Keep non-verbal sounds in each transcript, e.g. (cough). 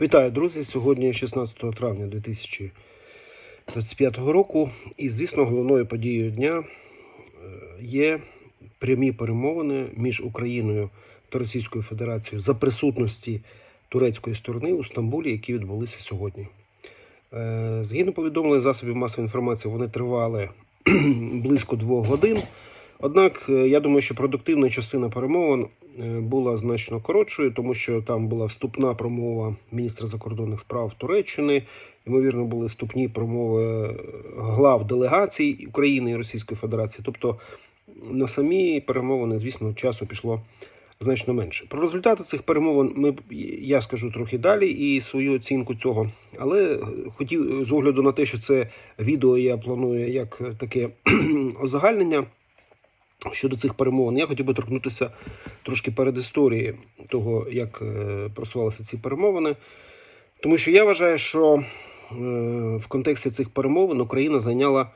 Вітаю, друзі! Сьогодні 16 травня 2025 року. І, звісно, головною подією дня е, є прямі перемовини між Україною та Російською Федерацією за присутності турецької сторони у Стамбулі, які відбулися сьогодні. Е, Згідно повідомлень засобів масової інформації, вони тривали (clears throat) близько двох годин. Однак, е, я думаю, що продуктивна частина перемовин е, була значно коротшою, тому що там була вступна промова міністра закордонних справ Туреччини. Ймовірно, були вступні промови глав делегацій України і Російської Федерації. Тобто на самі перемовини, звісно, часу пішло значно менше. Про результати цих перемовин ми я скажу трохи далі і свою оцінку цього. Але хотів з огляду на те, що це відео я планую як таке (clears throat) озагальнення. Щодо цих перемовин, я хотів би торкнутися трошки перед історії того, як е, просувалися ці перемовини. Тому що я вважаю, що е, в контексті цих перемовин Україна зайняла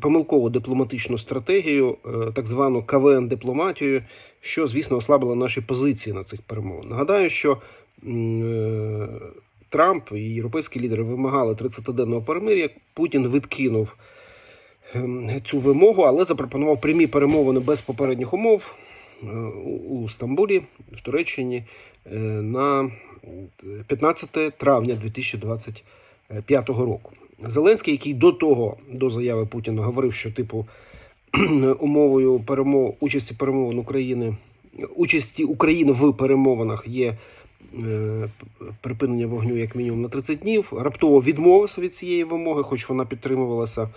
помилкову дипломатичну стратегію, е, так звану КВН-дипломатію, що, звісно, ослабило наші позиції на цих перемовинах. Нагадаю, що Трамп і європейські лідери вимагали 30-денного перемир'я. Путін відкинув цю вимогу, але запропонував прямі перемовини без попередніх умов е, у у Стамбулі, в Туреччині е, на 15 травня 2025 року. Зеленський, який до того, до заяви Путіна, говорив, що типу (clears throat) умовою перемов участі перемовин України, участі України в перемовинах є е, припинення вогню як мінімум на 30 днів. Раптово відмовився від цієї вимоги, хоч вона підтримувалася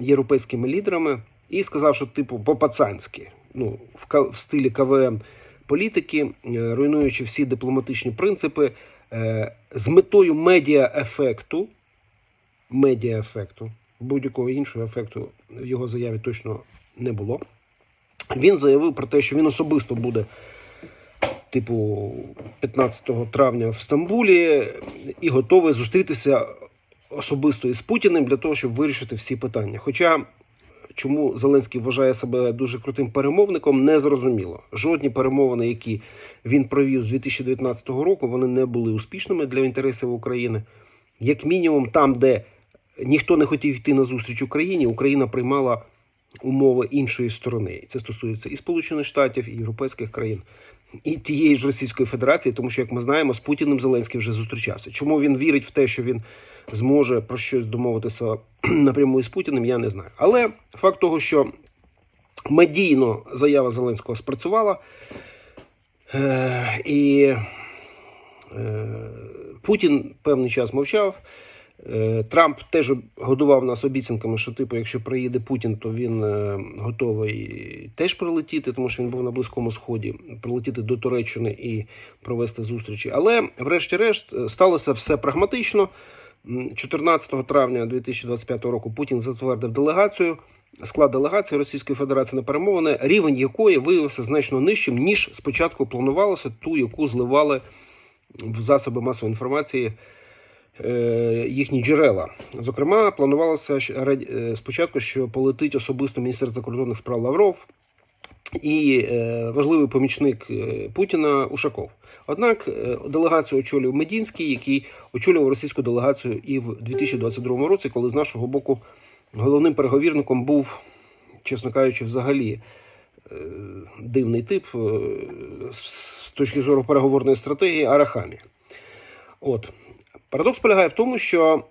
європейськими лідерами, і сказав, що типу по-пацанськи, ну в, в стилі КВН політики, е, руйнуючи всі дипломатичні принципи, е, з метою медіа-ефекту, медіа-ефекту, будь-якого іншого ефекту в його заяві точно не було. Він заявив про те, що він особисто буде, типу, 15 травня в Стамбулі і готовий зустрітися особисто із Путіним для того, щоб вирішити всі питання. Хоча чому Зеленський вважає себе дуже крутим перемовником, не зрозуміло. Жодні перемовини, які він провів з 2019 року, вони не були успішними для інтересів України. Як мінімум, там, де ніхто не хотів йти на зустріч Україні, Україна приймала умови іншої сторони. Це стосується і Сполучених Штатів, і європейських країн, і тієї ж Російської Федерації, тому що, як ми знаємо, з Путіним Зеленський вже зустрічався. Чому він вірить в те, що він зможе про щось домовитися (clears throat) напряму із Путіним, я не знаю. Але факт того, що медійно заява Зеленського спрацювала, е- і е- Путін певний час мовчав. Е, Трамп теж годував нас обіцянками, що типу, якщо приїде Путін, то він е, готовий теж прилетіти, тому що він був на близькому сході, прилетіти до Туреччини і провести зустрічі. Але, врешті-решт, е, сталося все прагматично. М, 14 травня 2025 року Путін затвердив делегацію. Склад делегації Російської Федерації на перемовини, рівень якої виявився значно нижчим, ніж спочатку планувалося, ту, яку зливали в засоби масової інформації е, їхні джерела. Зокрема, планувалося е, спочатку, що полетить особисто міністр закордонних справ Лавров і е, важливий помічник Путіна Ушаков. Однак е, делегацію очолював Медінський, який очолював російську делегацію і в 2022 році, коли з нашого боку головним переговірником був, чесно кажучи, взагалі е, дивний тип е, з точки зору переговорної стратегії Арахамі. От. Парадокс полягає в тому, що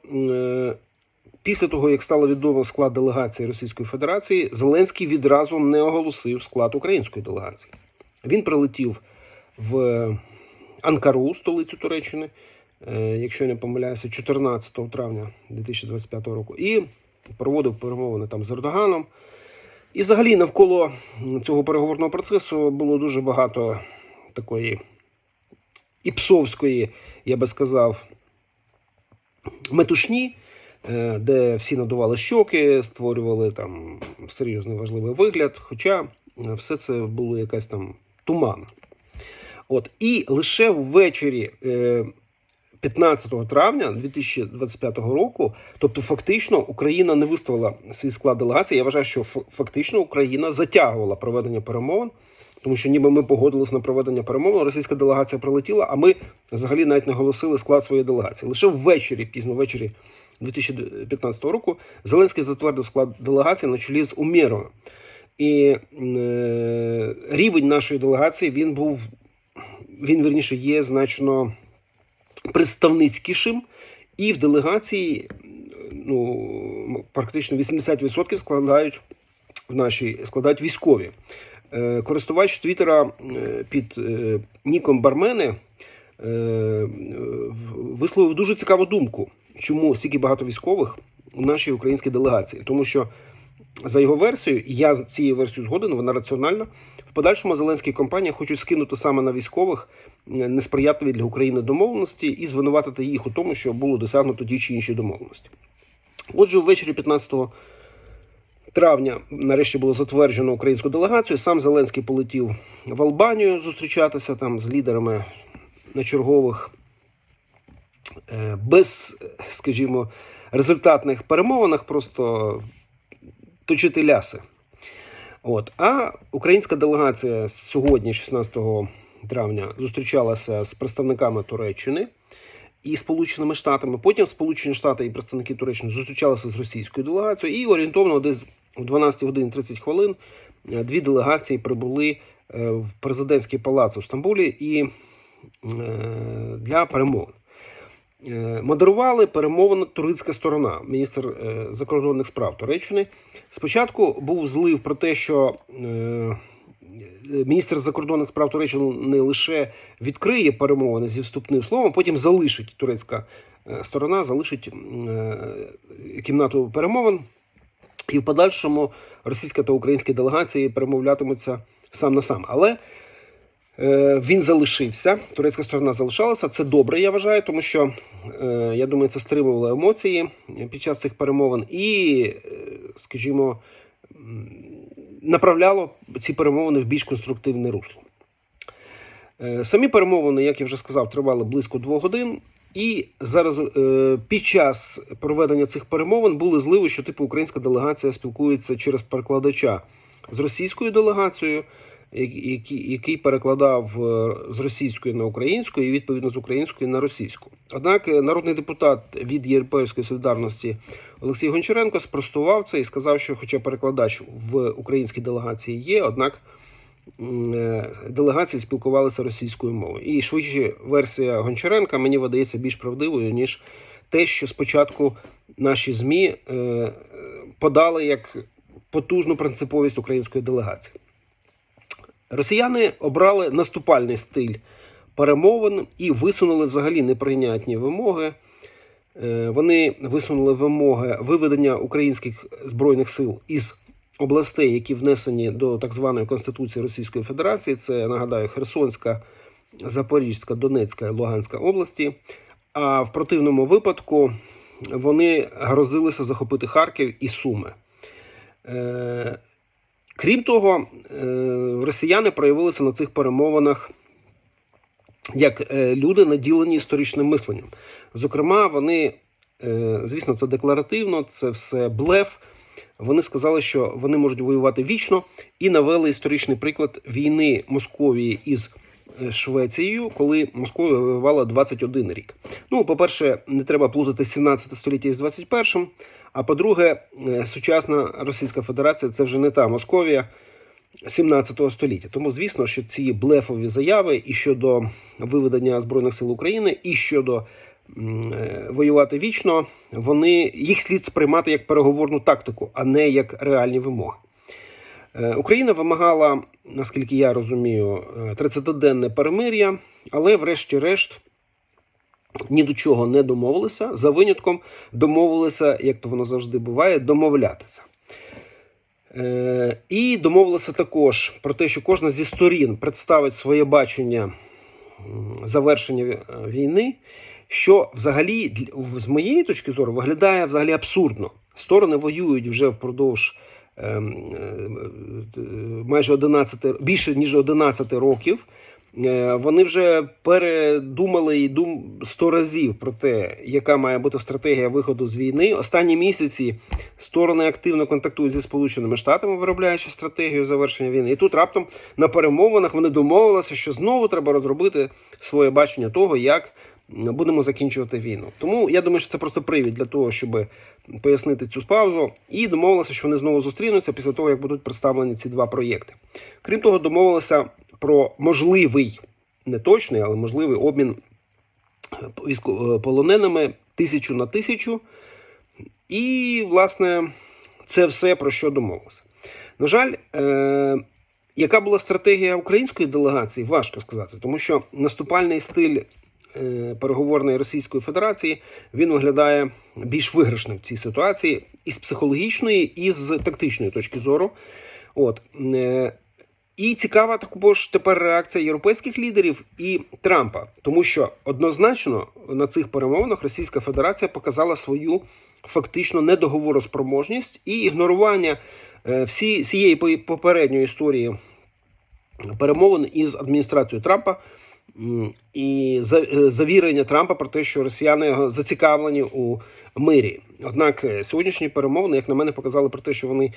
після того, як стало відомо склад делегації Російської Федерації, Зеленський відразу не оголосив склад української делегації. Він прилетів в Анкару, столицю Туреччини, е, якщо я не помиляюся, 14 травня 2025 року, і проводив перемовини там з Ердоганом. І взагалі навколо цього переговорного процесу було дуже багато такої іпсовської, я би сказав, метушні, е, де всі надували щоки, створювали там серйозний важливий вигляд. Хоча е, все це було якась там туман. От, і лише ввечері е, 15 травня 2025 року, тобто фактично Україна не виставила свій склад делегації. Я вважаю, що фактично Україна затягувала проведення перемовин тому що ніби ми погодились на проведення перемовин. Російська делегація прилетіла, а ми взагалі навіть не оголосили склад своєї делегації. Лише ввечері, пізно ввечері 2015 року, Зеленський затвердив склад делегації на чолі з Умєровим. І е, рівень нашої делегації він був, він верніше є значно представницькішим, і в делегації ну, практично 80% складають в нашій складають військові. Е, Користувач Твіттера е, під е, ніком Бармени е, е, висловив дуже цікаву думку, чому стільки багато військових у нашій українській делегації. Тому що за його версією, і я з цією версією згоден, вона раціональна. В подальшому Зеленський і компанія хочуть скинути саме на військових несприятливі для України домовленості і звинуватити їх у тому, що було досягнуто ті чи інші домовленості. Отже, ввечері 15 травня нарешті було затверджено українську делегацію. Сам Зеленський полетів в Албанію зустрічатися там з лідерами на чергових е, без, скажімо, результатних перемовинах, просто точити ляси. От. А українська делегація сьогодні, 16 травня, зустрічалася з представниками Туреччини і Сполученими Штатами. Потім Сполучені Штати і представники Туреччини зустрічалися з російською делегацією, і орієнтовно десь в 12 годин 30 хвилин е, дві делегації прибули е, в президентський палац у Стамбулі і е, для перемовин. Е, Модерували перемовини турецька сторона, міністр е, закордонних справ Туреччини. Спочатку був злив про те, що е, міністр закордонних справ Туреччини не лише відкриє перемовини зі вступним словом, потім залишить турецька сторона, залишить кімнату перемовин. І в подальшому російська та українська делегації перемовлятимуться сам на сам. Але Він залишився, турецька сторона залишалася. Це добре, я вважаю, тому що е, я думаю, це стримувало емоції під час цих перемовин і, е, скажімо, направляло ці перемовини в більш конструктивне русло. Е, Самі перемовини, як я вже сказав, тривали близько двох годин. І зараз е, під час проведення цих перемовин були зливи, що типу українська делегація спілкується через перекладача з російською делегацією, який, який перекладав е, з російської на українську і відповідно з української на російську. Однак е, народний депутат від Європейської солідарності Олексій Гончаренко спростував це і сказав, що, хоча перекладач в українській делегації є, однак е, делегації спілкувалися російською мовою. І швидше версія Гончаренка мені видається більш правдивою ніж те, що спочатку наші змі подали як потужну принциповість української делегації. Росіяни обрали наступальний стиль перемовин і висунули взагалі неприйнятні вимоги. Е, Вони висунули вимоги виведення українських збройних сил із областей, які внесені до так званої Конституції Російської Федерації. Це нагадаю Херсонська, Запорізька, Донецька і Луганська області. А в противному випадку вони грозилися захопити Харків і Суми. Крім того, е, росіяни проявилися на цих перемовинах як е, люди, наділені історичним мисленням. Зокрема, вони, е, звісно, це декларативно, це все блеф. Вони сказали, що вони можуть воювати вічно, і навели історичний приклад війни Московії із Швецією, коли Московія воювала 21 рік. Ну, по-перше, не треба плутати 17 століття із 21. А по-друге, е, сучасна Російська Федерація це вже не та Московія 17 століття. Тому, звісно, що ці блефові заяви і щодо виведення Збройних сил України, і щодо е, воювати вічно, вони їх слід сприймати як переговорну тактику, а не як реальні вимоги. Е, Україна вимагала, наскільки я розумію, е, 30-денне перемир'я, але, врешті-решт, ні до чого не домовилися. За винятком домовилися, як то воно завжди буває, домовлятися. Е, і домовилися також про те, що кожна зі сторін представить своє бачення завершення е, війни, що взагалі, з моєї точки зору, виглядає взагалі абсурдно. Сторони воюють вже впродовж ем, е, е, майже 11, більше ніж 11 років. Е, Вони вже передумали і дум сто разів про те, яка має бути стратегія виходу з війни. Останні місяці сторони активно контактують зі Сполученими Штатами, виробляючи стратегію завершення війни. І тут раптом на перемовинах вони домовилися, що знову треба розробити своє бачення того, як будемо закінчувати війну. Тому я думаю, що це просто привід для того, щоб пояснити цю паузу, і домовилися, що вони знову зустрінуться після того, як будуть представлені ці два проєкти. Крім того, домовилися про можливий, не точний, але можливий обмін військовополоненими тисячу на тисячу. І, власне, це все про що домовилися. На жаль, е- яка була стратегія української делегації, важко сказати, тому що наступальний стиль е, переговорної Російської Федерації він виглядає більш виграшним в цій ситуації і з психологічної, і з тактичної точки зору. От. Е, і цікава також тепер реакція європейських лідерів і Трампа, тому що однозначно на цих перемовинах Російська Федерація показала свою фактично недоговороспроможність і ігнорування е, всі по- попередньої історії перемовин із адміністрацією Трампа і е, завірення Трампа про те, що росіяни зацікавлені у мирі. Однак е, сьогоднішні перемовини, як на мене, показали про те, що вони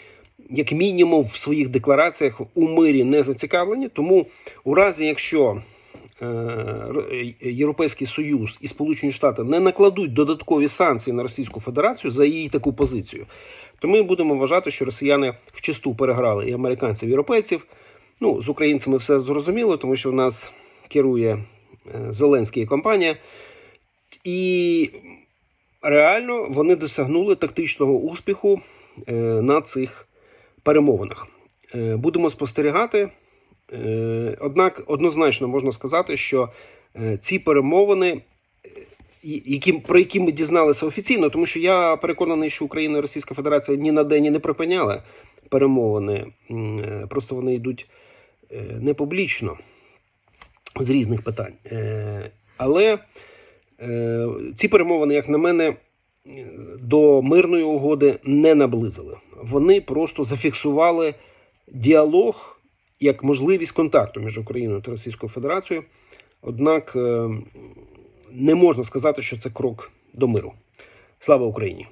як мінімум в своїх деклараціях у мирі не зацікавлені. Тому у разі, якщо е, Європейський Союз і Сполучені Штати не накладуть додаткові санкції на Російську Федерацію за її таку позицію, то ми будемо вважати, що росіяни вчисту переграли і американців, і європейців. Ну, з українцями все зрозуміло, тому що в нас керує е, Зеленський і компанія. І реально вони досягнули тактичного успіху е, на цих перемовинах. Е, Будемо спостерігати. Е, Однак однозначно можна сказати, що е, ці перемовини, які, про які ми дізналися офіційно, тому що я переконаний, що Україна і Російська Федерація ні на день не припиняли перемовини, просто вони йдуть не публічно з різних питань. Але ці перемовини, як на мене, до мирної угоди не наблизили. Вони просто зафіксували діалог як можливість контакту між Україною та Російською Федерацією. Однак е, не можна сказати, що це крок до миру. Слава Україні!